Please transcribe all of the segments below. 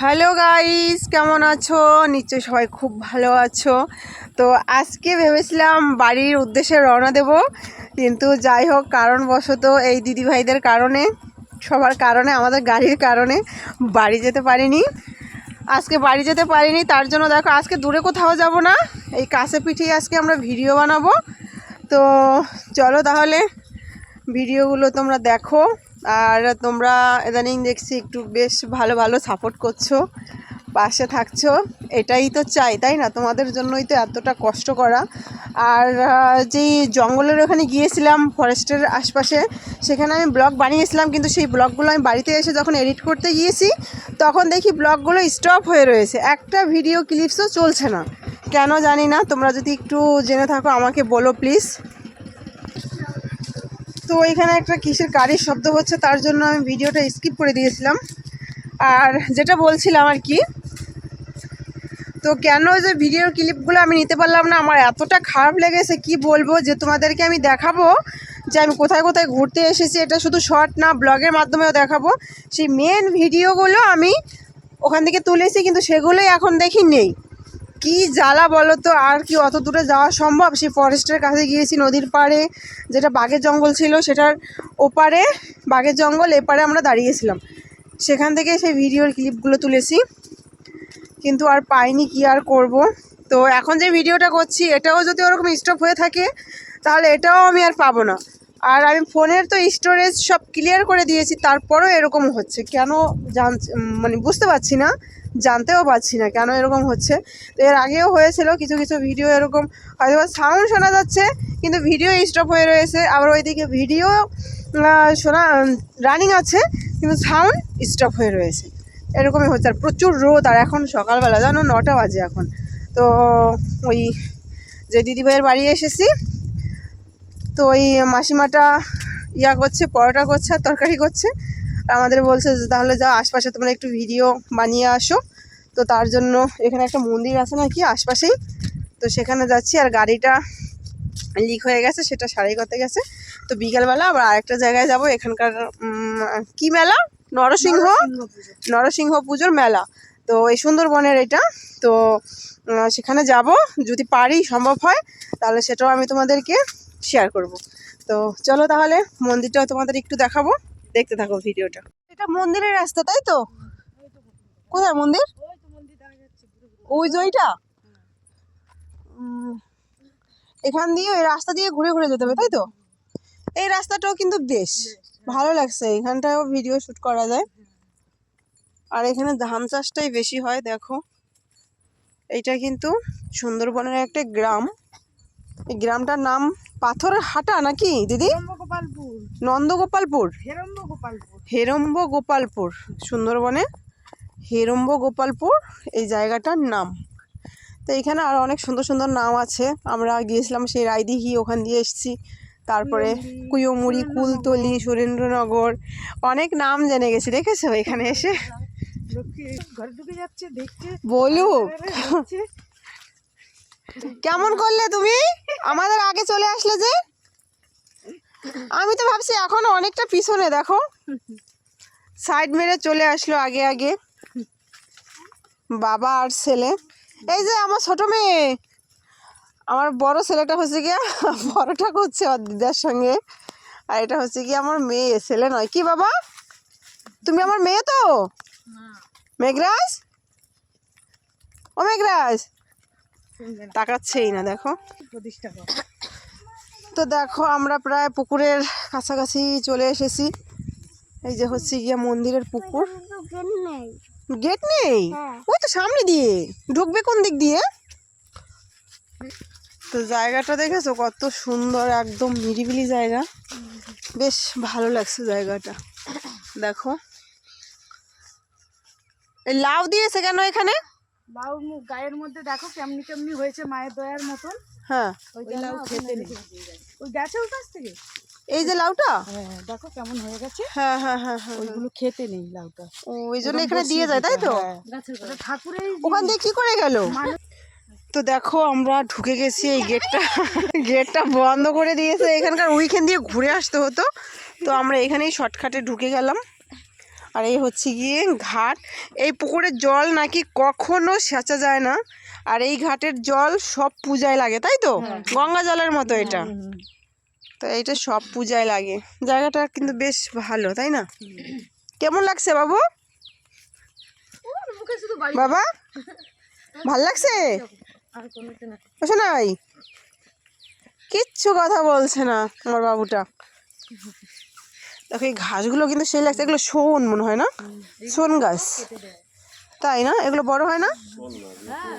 Hello guys, কেমন আছো? নিশ্চয়ই সবাই খুব ভালো আছো। তো আজকে ভেবেছিলাম বাড়ির উদ্দেশ্যে রওনা দেব, কিন্তু যাই হোক, কারণবশত এই দিদিভাইদের কারণে, সবার কারণে, আমাদের গাড়ির কারণে বাড়ি যেতে পারিনি। আজকে বাড়ি যেতে পারিনি, তার জন্য দেখো আজকে দূরে কোথাও যাব না। এই কাছে পিঠেই আজকে আমরা ভিডিও বানাবো। তো চলো তাহলে, ভিডিওগুলো তোমরা দেখো। আর তোমরা ইদানিং দেখছি একটু বেশ ভালো ভালো সাপোর্ট করছ, পাশে থাকছো। এটাই তো চাই, তাই না? তোমাদের জন্যই তো এতটা কষ্ট করা। আর যেই জঙ্গলের ওখানে গিয়েছিলাম ফরেস্টের আশপাশে, সেখানে আমি ব্লগ বানিয়েছিলাম, কিন্তু সেই ব্লগগুলো আমি বাড়িতে এসে যখন এডিট করতে গিয়েছি, তখন দেখি ব্লগগুলো স্টপ হয়ে রয়েছে। একটা ভিডিও ক্লিপসও চলছে না। কেন জানি না, তোমরা যদি একটু জেনে থাকো, আমাকে বলো প্লিজ তো এখানে একটা কিসের গাড়ির শব্দ হচ্ছে, তার জন্য আমি ভিডিওটা স্কিপ করে দিয়েছিলাম। আর যেটা বলছিলাম আর কি, তো কেন যে ভিডিওর ক্লিপগুলো আমি নিতে পারলাম না? আমার এতটা খারাপ লেগেছে, কি বলব? যে তোমাদেরকে আমি দেখাবো যে আমি কোথায় কোথায় ঘুরতে এসেছি, এটা শুধু শর্ট না ব্লগের মাধ্যমেও দেখাবো। সেই মেন ভিডিওগুলো আমি ওখান থেকে তুলেছি, কিন্তু সেগুলোই এখন দেখি নেই। কি জ্বালা বলো তো আর কি অত দূরে যাওয়া সম্ভব? সেই ফরেস্টের কাছে গিয়েছি নদীর পাড়ে, যেটা বাঘের জঙ্গল ছিল, সেটার ওপারে, বাঘের জঙ্গল, এপারে আমরা দাঁড়িয়েছিলাম। সেখান থেকে সেই ভিডিওর ক্লিপগুলো তুলেছি। কিন্তু আর পাইনি কি আর করব। তো এখন যে ভিডিওটা করছি, এটাও যদি ওরকম স্টপ হয়ে থাকে, তাহলে এটাও আমি আর পাবো না। আর আমি ফোনের তো স্টোরেজ সব ক্লিয়ার করে দিয়েছি, তারপরেও এরকম হচ্ছে। কেন জান মানে বুঝতে পারছি না। জানতেও পারছি না কেন এরকম হচ্ছে। তো এর আগেও হয়েছিল কিছু কিছু ভিডিও এরকম। হয়তো সাউন্ড শোনা যাচ্ছে, কিন্তু ভিডিও স্টপ হয়ে রয়েছে। আবার ওইদিকে ভিডিও শোনা রানিং আছে, কিন্তু সাউন্ড স্টপ হয়ে রয়েছে। এরকমই হচ্ছে, আর প্রচুর রোদ। আর এখন সকালবেলা, জানো, নটা বাজে এখন। তো ওই যে দিদিভাইয়ের বাড়ি এসেছি, তো ওই মাসিমাটা ইয়া করছে, পরোটা করছে, আর তরকারি করছে। আমাদের বলছে যে তাহলে যাও আশপাশে তোমরা একটু ভিডিও বানিয়ে আসো। তো তার জন্য এখানে একটা মন্দির আছে নাকি আশপাশেই? তো সেখানে যাচ্ছি আর গাড়িটা লিক হয়ে গেছে সেটা সারাই করতে গেছে। তো বিকেলবেলা আবার আরেকটা জায়গায় যাব এখানকার কি মেলা? নরসিংহ? নরসিংহ পুজোর মেলা। তো এই সুন্দরবনের এটা। তো সেখানে যাব যদি পারি সম্ভব হয় তাহলে সেটাও আমি তোমাদেরকে শেয়ার করব। তো চলো তাহলে মন্দিরটাও তোমাদের একটু দেখাবো। দেখতে থাকো ভিডিওটা। এটা মন্দিরের রাস্তা তাই তো? কোথায় মন্দির? ওই যে ওইটা? এখান দিয়ে ওই রাস্তা দিয়ে ঘুরে ঘুরে যেতে হবে তাই তো? এই রাস্তাটাও কিন্তু বেশ। ভালো লাগছে এখানটাও ভিডিও শুট করা যায়। আর এখানে ধান চাষটাই বেশি হয় দেখো। এইটা কিন্তু সুন্দরবনের একটা গ্রাম। এই গ্রামটার নাম পাথরের হাটা নাকি দিদি? গোপালপুর নন্দগোপালপুর? হেরম্ব গোপালপুর হেরম্ব গোপালপুর সুন্দরবনে? হেরম্ব গোপালপুর এই জায়গাটার নাম। তো এখানে আর অনেক সুন্দর সুন্দর নাম আছে। আমরা গিয়েছিলাম সেই রায়দিঘি ওখান দিয়ে এসেছি। তারপরে কুয়োমুড়ি কুলতলি সুরেন্দ্রনগর অনেক নাম জেনে গেছি দেখেছ এখানে এসে? বলুক। কেমন করলে তুমি? আমাদের আগে চলে আসলে যে? আমি তো ভাবছি এখন অনেকটা পিছনে দেখো। সাইড মেরে চলে আসলো আগে আগে। বাবা আর ছেলে। এই যে আমার ছোট মেয়ে। আমার বড় ছেলেটা হচ্ছে গিয়া বড়টা করছে ওর দিদার সঙ্গে। আর এটা হচ্ছে কি আমার মেয়ে ছেলে নয়। কি বাবা? তুমি আমার মেয়ে তো? মেঘরাজ? ও মেঘরাজ। তাকাচ্ছেই না দেখো। প্রতিষ্ঠা তো দেখো আমরা প্রায় পুকুরের কাছাকাছি চলে এসেছি। এই যে হচ্ছে গিয়া মন্দিরের পুকুর। গেট নেই? ওই তো সামনে দিয়ে। ঢুকবে কোন দিক দিয়ে? তো জায়গাটা দেখেছ? কত সুন্দর একদম নিরিবিলি জায়গা। বেশ ভালো লাগছে জায়গাটা। দেখো। এই লাউ দিয়েছে কেন এখানে? লাউ গায়ের মধ্যে দেখো কেমনি কেমনি হয়েছে মায়ের দয়ার মতন। হ্যাঁ। ওই লাউ খেতে নেই ওই গাছের কাছ থেকে এই যে লাউটা? হ্যাঁ দেখো কেমন হয়ে গেছে। হ্যাঁ হ্যাঁ হ্যাঁ হ্যাঁ ওইগুলো খেতে নেই লাউটা। ও ওই জন্য এখানে দিয়ে যায় তাই তো? ঠাকুরের ওখান দিয়ে কি করে গেল? তো দেখো আমরা ঢুকে গেছি এই গেটটা। গেটটা বন্ধ করে দিয়েছে। এখানকার ওইখান দিয়ে ঘুরে আসতে হতো। তো আমরা এখানেই শর্টকাটে ঢুকে গেলাম। আর এই হচ্ছে গিয়ে ঘাট। এই পুকুরের জল নাকি কখনো সেচা যায় না। আর এই ঘাটের জল সব পূজায় লাগে তাই তো? গঙ্গা জলের মতো এটা। তো এইটা সব পূজায় লাগে। জায়গাটা কিন্তু বেশ ভালো তাই না? কেমন লাগছে বাবু? বাবা ভালো লাগছে? আর কোনো না। বসে নাই কিচ্ছু কথা বলছে না আমার বাবুটা। দেখো এই ঘাসগুলো কিন্তু সেই লাগছে এগুলো শোন মনে হয় না? শোন গাছ। তাই না? এগুলো বড় হয় না? হ্যাঁ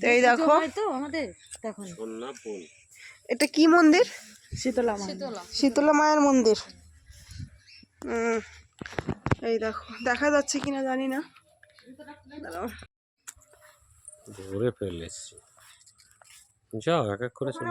তো এই দেখো। তো আমাদের তখন এটা কি মন্দির? শীতলা শীতলা। শীতলা মায়ের মন্দির। এই দেখো দেখা যাচ্ছে কিনা জানি না। ঘুরে ফেলেছি। যাও এক এক করে চলে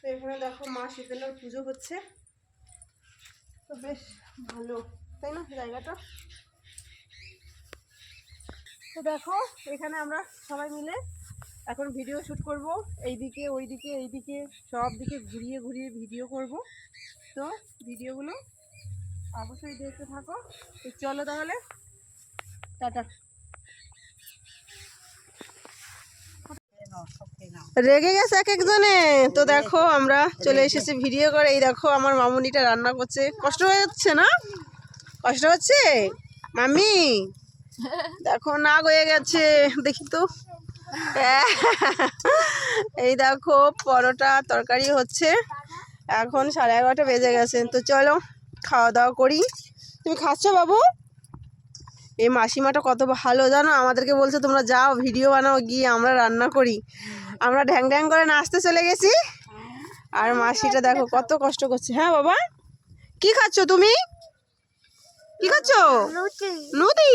তো এখানে দেখো মা শীতলার পুজো হচ্ছে। তো বেশ ভালো, তাই না জায়গাটা? তো দেখো, এখানে আমরা সবাই মিলে এখন ভিডিও শ্যুট করব। এইদিকে, ওইদিকে, এইদিকে, সব দিকে ঘুরিয়ে ঘুরিয়ে ভিডিও করব। তো ভিডিওগুলো অবশ্যই দেখতে থাকো। তো চলো তাহলে, টাটা। রেগে গেছে এক একজনে। তো দেখো আমরা চলে এসেছি ভিডিও করে। এই দেখো আমার মামুনিটা রান্না করছে। কষ্ট হয়ে যাচ্ছে না? কষ্ট হচ্ছে? মামি দেখো নাগ হয়ে গেছে। দেখি তো। এই দেখো পরোটা তরকারি হচ্ছে। এখন সাড়ে এগারোটা বেজে গেছে। তো চলো খাওয়া দাওয়া করি। তুমি খাচ্ছ বাবু? এই মাসিমাটা কত ভালো জানো? আমাদেরকে বলছে তোমরা যাও ভিডিও বানাও গিয়ে আমরা রান্না করি। আমরা ঢ্যাং ঢ্যাং করে নাচতে চলে গেছি। আর মাসিটা দেখো কত কষ্ট করছে। হ্যাঁ বাবা? কি খাচ্ছ তুমি? কি খাচ্ছ? নদী